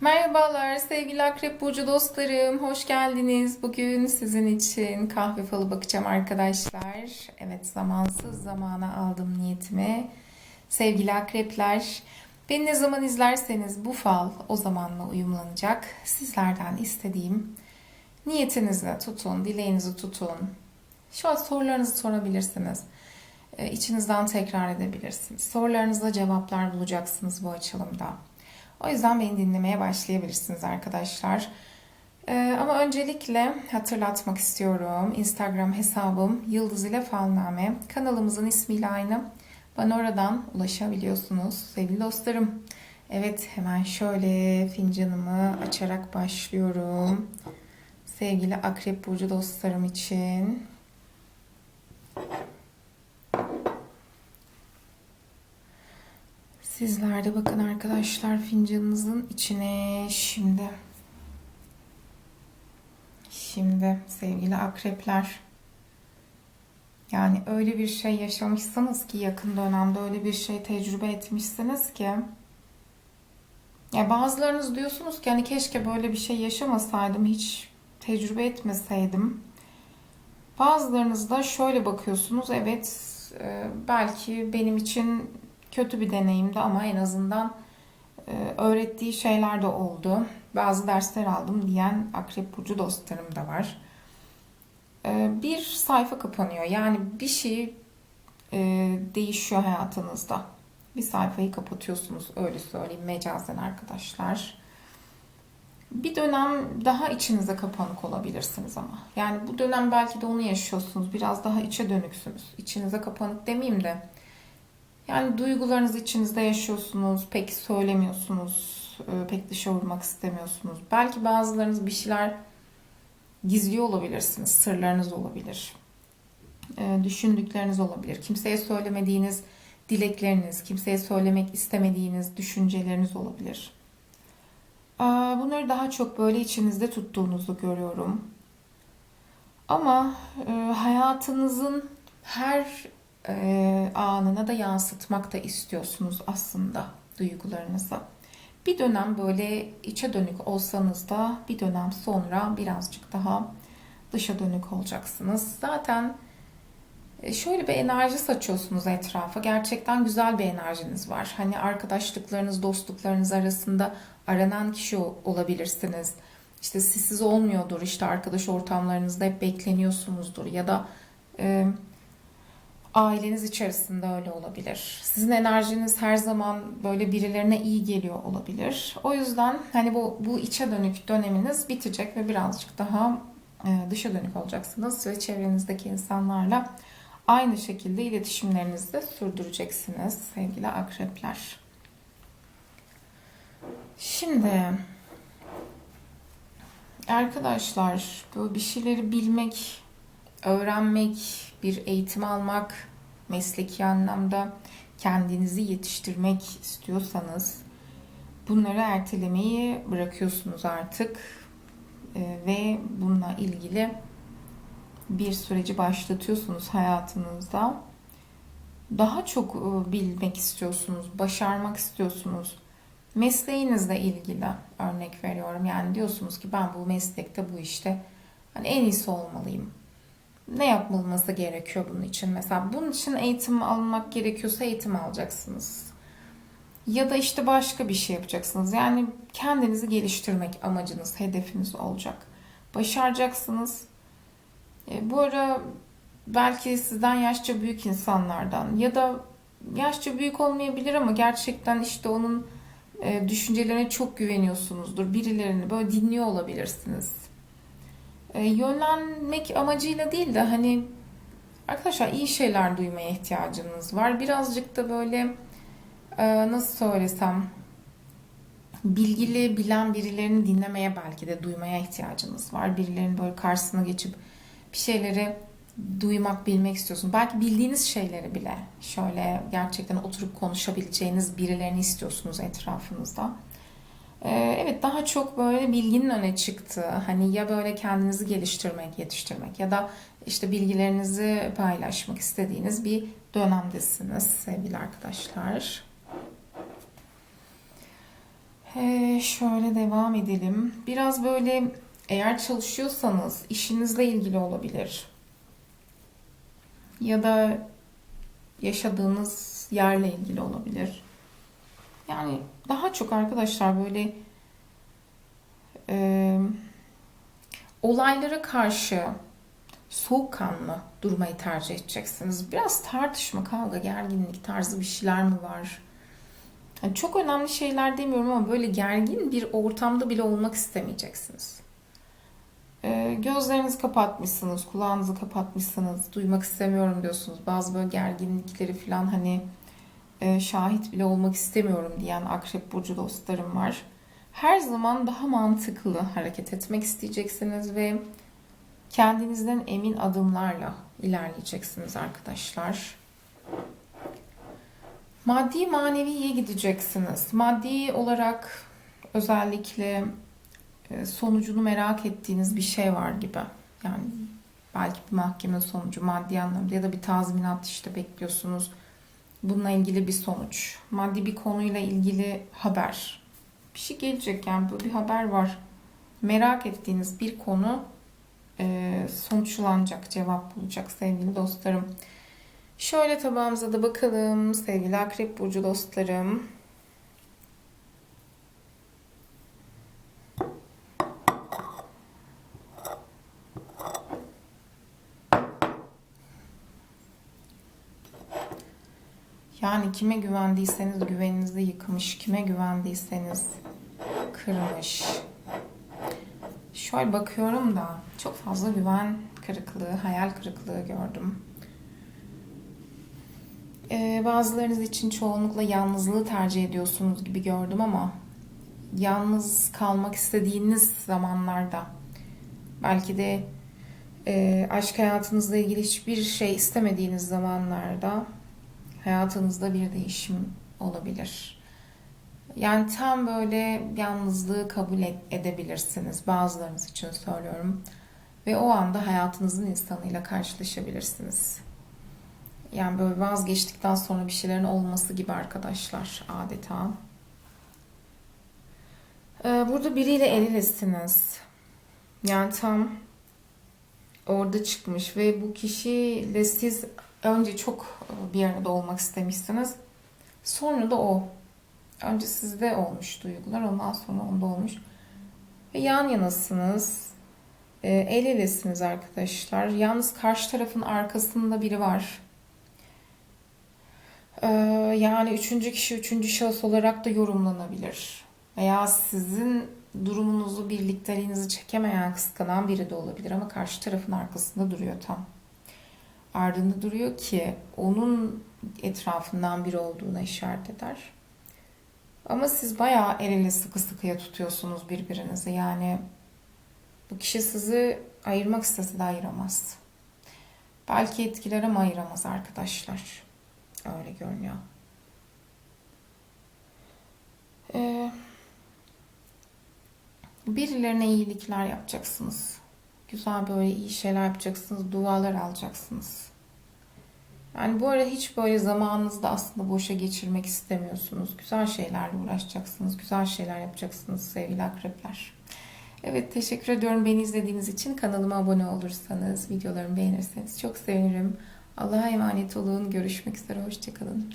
Merhabalar sevgili Akrep Burcu dostlarım. Hoş geldiniz. Bugün sizin için kahve falı bakacağım arkadaşlar. Evet zamansız zamana aldım niyetimi. Sevgili akrepler, beni ne zaman izlerseniz bu fal o zamanla uyumlanacak. Sizlerden istediğim niyetinizi tutun, dileğinizi tutun. Şu an sorularınızı sorabilirsiniz. Ee, İçinizden tekrar edebilirsiniz. Sorularınıza cevaplar bulacaksınız bu açılımda. O yüzden beni dinlemeye başlayabilirsiniz arkadaşlar. Ee, ama öncelikle hatırlatmak istiyorum. Instagram hesabım Yıldız ile Falname. Kanalımızın ismiyle aynı. Bana oradan ulaşabiliyorsunuz sevgili dostlarım. Evet hemen şöyle fincanımı açarak başlıyorum. Sevgili Akrep Burcu dostlarım için. Sizler de bakın arkadaşlar fincanınızın içine şimdi. Şimdi sevgili akrepler. Yani öyle bir şey yaşamışsınız ki yakın dönemde öyle bir şey tecrübe etmişsiniz ki ya bazılarınız diyorsunuz ki hani keşke böyle bir şey yaşamasaydım, hiç tecrübe etmeseydim. Bazılarınız da şöyle bakıyorsunuz, evet e, belki benim için kötü bir deneyimdi ama en azından e, öğrettiği şeyler de oldu. Bazı dersler aldım diyen Akrep Burcu dostlarım da var. E, bir sayfa kapanıyor. Yani bir şey e, değişiyor hayatınızda. Bir sayfayı kapatıyorsunuz öyle söyleyeyim mecazen arkadaşlar. Bir dönem daha içinize kapanık olabilirsiniz ama. Yani bu dönem belki de onu yaşıyorsunuz. Biraz daha içe dönüksünüz. İçinize kapanık demeyeyim de yani duygularınızı içinizde yaşıyorsunuz, pek söylemiyorsunuz, e, pek dışa vurmak istemiyorsunuz. Belki bazılarınız bir şeyler gizliyor olabilirsiniz, sırlarınız olabilir, e, düşündükleriniz olabilir. Kimseye söylemediğiniz dilekleriniz, kimseye söylemek istemediğiniz düşünceleriniz olabilir. Bunları daha çok böyle içinizde tuttuğunuzu görüyorum. Ama e, hayatınızın her e, anına da yansıtmak da istiyorsunuz aslında duygularınızı. Bir dönem böyle içe dönük olsanız da bir dönem sonra birazcık daha dışa dönük olacaksınız. Zaten e, şöyle bir enerji saçıyorsunuz etrafa. Gerçekten güzel bir enerjiniz var. Hani arkadaşlıklarınız, dostluklarınız arasında aranan kişi olabilirsiniz. İşte sizsiz olmuyordur. İşte arkadaş ortamlarınızda hep bekleniyorsunuzdur. Ya da e, aileniz içerisinde öyle olabilir. Sizin enerjiniz her zaman böyle birilerine iyi geliyor olabilir. O yüzden hani bu bu içe dönük döneminiz bitecek ve birazcık daha e, dışa dönük olacaksınız ve çevrenizdeki insanlarla aynı şekilde iletişimlerinizi de sürdüreceksiniz sevgili akrepler. Şimdi arkadaşlar böyle bir şeyleri bilmek, öğrenmek, bir eğitim almak, mesleki anlamda kendinizi yetiştirmek istiyorsanız bunları ertelemeyi bırakıyorsunuz artık Ee, ve bununla ilgili bir süreci başlatıyorsunuz hayatınızda. Daha çok e, bilmek istiyorsunuz, başarmak istiyorsunuz. Mesleğinizle ilgili örnek veriyorum. Yani diyorsunuz ki ben bu meslekte bu işte hani en iyisi olmalıyım ne yapılması gerekiyor bunun için? Mesela bunun için eğitim almak gerekiyorsa eğitim alacaksınız. Ya da işte başka bir şey yapacaksınız. Yani kendinizi geliştirmek amacınız, hedefiniz olacak. Başaracaksınız. E, bu ara belki sizden yaşça büyük insanlardan ya da yaşça büyük olmayabilir ama gerçekten işte onun e, düşüncelerine çok güveniyorsunuzdur. Birilerini böyle dinliyor olabilirsiniz e, yönlenmek amacıyla değil de hani arkadaşlar iyi şeyler duymaya ihtiyacınız var. Birazcık da böyle e, nasıl söylesem bilgili, bilen birilerini dinlemeye belki de duymaya ihtiyacınız var. Birilerinin böyle karşısına geçip bir şeyleri duymak, bilmek istiyorsun. Belki bildiğiniz şeyleri bile şöyle gerçekten oturup konuşabileceğiniz birilerini istiyorsunuz etrafınızda. Ee, evet daha çok böyle bilginin öne çıktığı hani ya böyle kendinizi geliştirmek, yetiştirmek ya da işte bilgilerinizi paylaşmak istediğiniz bir dönemdesiniz sevgili arkadaşlar. Ee, şöyle devam edelim. Biraz böyle eğer çalışıyorsanız işinizle ilgili olabilir. Ya da yaşadığınız yerle ilgili olabilir. Yani daha çok arkadaşlar böyle e, olaylara karşı soğukkanlı durmayı tercih edeceksiniz. Biraz tartışma, kavga, gerginlik tarzı bir şeyler mi var? Yani çok önemli şeyler demiyorum ama böyle gergin bir ortamda bile olmak istemeyeceksiniz. Ee, gözlerinizi kapatmışsınız, kulağınızı kapatmışsınız, duymak istemiyorum diyorsunuz. Bazı böyle gerginlikleri falan hani e, şahit bile olmak istemiyorum diyen akrep burcu dostlarım var. Her zaman daha mantıklı hareket etmek isteyeceksiniz ve kendinizden emin adımlarla ilerleyeceksiniz arkadaşlar. Maddi maneviye gideceksiniz. Maddi olarak özellikle e, sonucunu merak ettiğiniz bir şey var gibi. Yani belki bir mahkeme sonucu maddi anlamda ya da bir tazminat işte bekliyorsunuz. Bununla ilgili bir sonuç. Maddi bir konuyla ilgili haber. Bir şey gelecek yani böyle bir haber var. Merak ettiğiniz bir konu e, sonuçlanacak, cevap bulacak sevgili dostlarım. Şöyle tabağımıza da bakalım sevgili Akrep Burcu dostlarım. Yani kime güvendiyseniz güveninizi yıkmış, kime güvendiyseniz kırmış. Şöyle bakıyorum da çok fazla güven kırıklığı, hayal kırıklığı gördüm. Ee, bazılarınız için çoğunlukla yalnızlığı tercih ediyorsunuz gibi gördüm ama yalnız kalmak istediğiniz zamanlarda belki de e, aşk hayatınızla ilgili hiçbir şey istemediğiniz zamanlarda hayatınızda bir değişim olabilir. Yani tam böyle yalnızlığı kabul edebilirsiniz. Bazılarınız için söylüyorum. Ve o anda hayatınızın insanıyla karşılaşabilirsiniz. Yani böyle vazgeçtikten sonra bir şeylerin olması gibi arkadaşlar adeta. Ee, burada biriyle el elesiniz. Yani tam orada çıkmış ve bu kişiyle siz önce çok bir arada olmak istemişsiniz. Sonra da o. Önce sizde olmuş duygular, ondan sonra onda olmuş. Ve yan yanasınız. Ee, el elesiniz arkadaşlar. Yalnız karşı tarafın arkasında biri var. Ee, yani üçüncü kişi, üçüncü şahıs olarak da yorumlanabilir. Veya sizin durumunuzu, birlikteliğinizi çekemeyen, kıskanan biri de olabilir ama karşı tarafın arkasında duruyor tam. Ardında duruyor ki onun etrafından biri olduğuna işaret eder. Ama siz bayağı el ele sıkı sıkıya tutuyorsunuz birbirinizi. Yani bu kişi sizi ayırmak istese de ayıramaz. Belki etkiler ama ayıramaz arkadaşlar. Öyle görünüyor. Ee, birilerine iyilikler yapacaksınız. Güzel böyle iyi şeyler yapacaksınız. Dualar alacaksınız. Yani bu ara hiç böyle zamanınızı da aslında boşa geçirmek istemiyorsunuz. Güzel şeylerle uğraşacaksınız. Güzel şeyler yapacaksınız sevgili akrepler. Evet teşekkür ediyorum beni izlediğiniz için. Kanalıma abone olursanız, videolarımı beğenirseniz çok sevinirim. Allah'a emanet olun. Görüşmek üzere. Hoşçakalın.